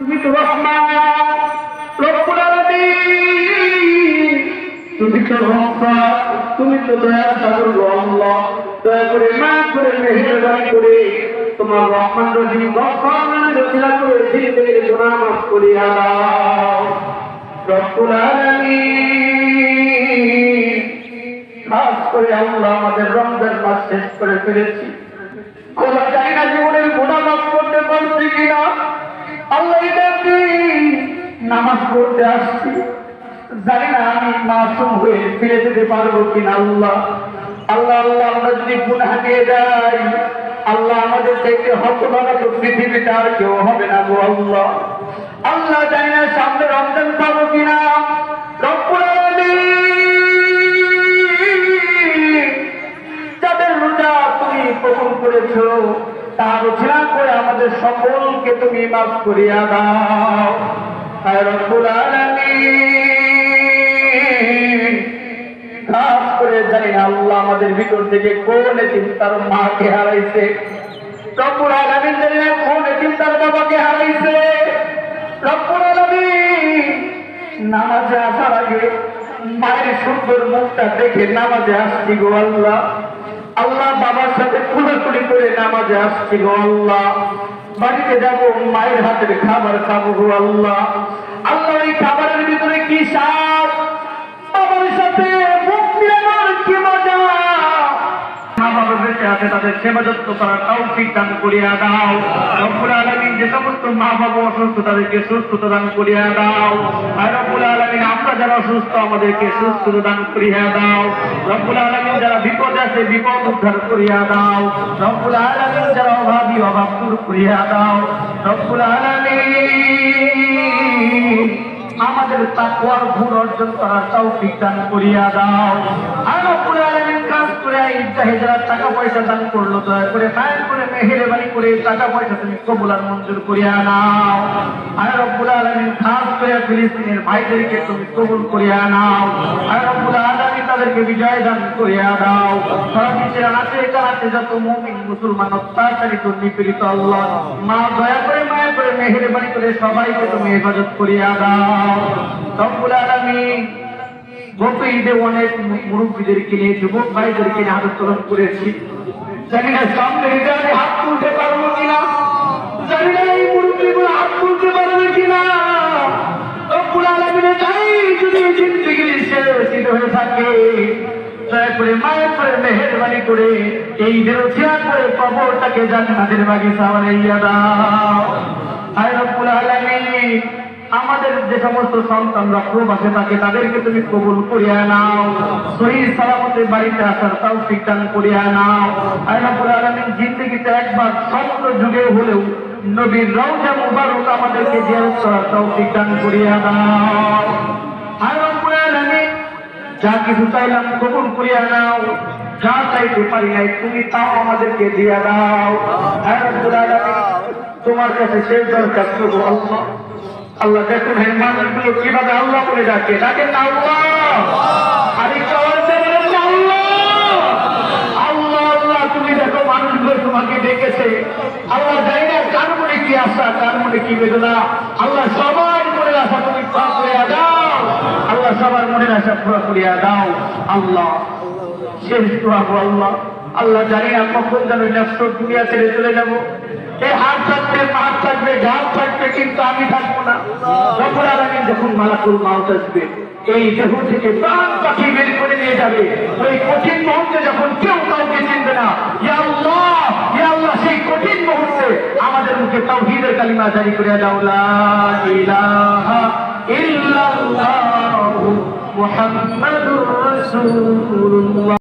তুমি তো রহমান তুমি তো রহমান দয়া সাগর গো দয়া করে মা করে, মেহেরবানি করে তোমার রহমান রহিম নামে রচনা করে দিলের গুনাহ মাফ করিয়া খাস করে আল্লাহ আমাদের রমজান মাস শেষ করে ফেলেছি। আমরা জানি না জীবনের গুণা মাফ করতে পারছি কিনা। নামাজ পড়তে পারব আর কেউ হবে না আল্লাহ। আল্লাহ সামনে রমজান পাবো কিনা। যাদের রোজা তুমি কবুল করেছ, তার করে আমাদের সকলকে তুমি মাফ করিয়া দাও। করে জানি আল্লাহ আমাদের ভিতর থেকে কোন চিন্তার মাকে হারাইছে। জানি না কোন চিন্তার হারাইছে। নামাজে মায়ের সুন্দর মুখটা দেখে নামাজে আসছি গো আল্লাহ। আল্লাহ বাবার সাথে কুলাকুলি করে নামাজে আসছি গো আল্লাহ। বাড়িতে যাব, মায়ের হাতের খাবার খাব গো আল্লাহ। আল্লাহ, এই খাবারের ভিতরে কি সাপ বাবার সাথে মুখ কি মজা? মা আছে, তাদের সেবা যত্ন করার তৌফিক দান করিয়া দাও। রব্বুল আলামিন যে সমস্ত মা বাবা অসুস্থ, তাদেরকে সুস্থতা দান করিয়া দাও। আর রব্বুল আলামিন আমরা যারা অসুস্থ, আমাদেরকে সুস্থতা দান করিয়া দাও। রব্বুল আলামিন যারা বিপদে আছে, বিপদ উদ্ধার করিয়া দাও। রব্বুল আলামিন যারা অভাবী, অভাব দূর করিয়া দাও। রব্বুল আলামিন আমাদের তাকওয়ার গুণ অর্জন করার তৌফিক দান করিয়া দাও। আর আলামিন কাজ করে ইদ্দাহে যারা টাকা পয়সা দান করল, দয়া করে মায়ের করে, মেহেরবানি করে টাকা পয়সা তুমি কবুল আর মঞ্জুর করিয়া নাও। আর রব্বুল আলামিন খাস করে ফিলিস্তিনের ভাইদেরকে তুমি কবুল করিয়া নাও। আর রব্বুল আলামিন তাদেরকে বিজয় দান করিয়া দাও। সারা বিশ্বের আনাচে কানাচে যত মুমিন মুসলমান অত্যাচারিত নিপীড়িত আল্লাহ, মা, দয়া করে করে মেহেরবানি করে সবাইকে তুমি হেফাজত করিয়া দাও। রব্বুল আলামিন গত ঈদে অনেক মুরব্বীদেরকে নিয়ে যুবক ভাইদেরকে নিয়ে উত্তোলন করেছি। জানি না সামনে আমি হাত তুলতে পারব কিনা। জানি না এই মুরব্বীগুলো হাত তুলতে পারবে কিনা। রব্বুল আলামিনের চাই যদি জিন্দগি শেষ হয়ে থাকে মেহরবানি করে এই বিরোধিয়া করে কবরটাকে জান্নাতের বাগিচা বানাইয়া দাও। আলামিন আমাদের যে সমস্ত সন্তানরা প্রবাসে থাকে তাদেরকে তুমি কবুল করিয়া নাও, সহি সালামতে বাড়িতে আসার তাও দান করিয়া নাও। আয় রব্বুল আলামিন, জিন্দগিতে একবার স্বপ্ন যুগে হলেও নবীর রওজা মুবারক আমাদেরকে জিয়ারত করার তৌফিক দান করিয়া দাও আয় রব্বুল আলামিন, যা কিছু চাইলাম কবুল করিয়া নাও, যা চাইতে পারি নাই তুমি তাও আমাদেরকে দিয়া দাও। আয় রব্বুল আলামিন তোমার কাছে শেষ দরকার প্রভু আল্লাহ। আল্লাহ দেখুন হে মানুষগুলো কীভাবে আল্লাহ বলে ডাকে? ডাকেন না আল্লাহ। তোমাকে ডেকেছে। আল্লাহ জানি না কার মনে কি আশা, কার মনে কি বেদনা। আল্লাহ আশা তুমি দাও। আল্লাহ সবার মনের আশা পুরা করিয়া দাও। আল্লাহ, শেষ দোয়া আল্লাহ। আল্লাহ জানি না কখন যেন দুনিয়া ছেড়ে চলে যাব। এই হাত মাঠ থাকবে কিন্তু আমি থাকব না। যখন আলামিন যখন মালাকুল আমাদের মুখে তাওহীদের কালিমা জারি করে দাও, লা